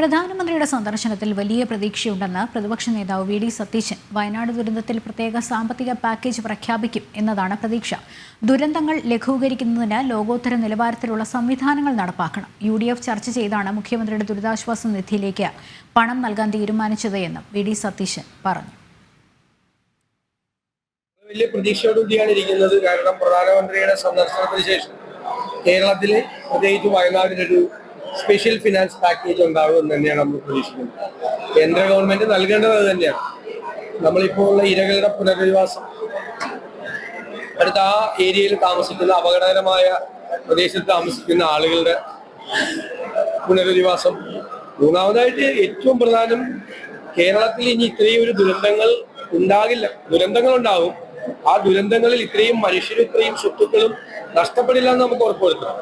പ്രധാനമന്ത്രിയുടെ സന്ദർശനത്തിൽ വലിയ പ്രതീക്ഷയുണ്ടെന്ന് പ്രതിപക്ഷ നേതാവ് വി ഡി സതീശൻ. വയനാട് ദുരന്തത്തിൽ പ്രത്യേക സാമ്പത്തിക പാക്കേജ് പ്രഖ്യാപിക്കും എന്നതാണ് പ്രതീക്ഷ. ദുരന്തങ്ങൾ ലഘൂകരിക്കുന്നതിന് ലോകോത്തര നിലവാരത്തിലുള്ള സംവിധാനങ്ങൾ നടപ്പാക്കണം. യു ഡി എഫ് ചർച്ച ചെയ്താണ് മുഖ്യമന്ത്രിയുടെ ദുരിതാശ്വാസ നിധിയിലേക്ക് പണം നൽകാൻ തീരുമാനിച്ചത് എന്നും വി ഡി സതീശൻ പറഞ്ഞു. വലിയ പ്രതീക്ഷയോടുകൂടിയാണ് ഇരിക്കുന്നത്. കാരണം പ്രധാനമന്ത്രിയുടെ സന്ദർശനത്തിന് ശേഷം കേരളത്തിലെ പ്രത്യേകിച്ച് വയനാടിനൊരു സ്പെഷ്യൽ ഫിനാൻസ് പാക്കേജ് ഉണ്ടാകും എന്ന് തന്നെയാണ് നമ്മൾ പ്രതീക്ഷിക്കുന്നത്. കേന്ദ്ര ഗവൺമെന്റ് നൽകേണ്ടത് അത് തന്നെയാണ്. നമ്മളിപ്പോൾ ഉള്ള ഇരകളുടെ പുനരധിവാസം അടുത്ത ആ ഏരിയയിൽ താമസിക്കുന്ന അപകടകരമായ പ്രദേശത്ത് താമസിക്കുന്ന ആളുകളുടെ പുനരധിവാസം. മൂന്നാമതായിട്ട് ഏറ്റവും പ്രധാനം കേരളത്തിൽ ഇനി ഇത്രയും ഒരു ദുരന്തങ്ങൾ ഉണ്ടാകില്ല. ദുരന്തങ്ങൾ ഉണ്ടാവും ആ ദുരന്തങ്ങളിൽ ഇത്രയും മനുഷ്യരും ഇത്രയും സ്വത്തുക്കളും നഷ്ടപ്പെടില്ല എന്ന് നമുക്ക് ഉറപ്പുവരുത്തണം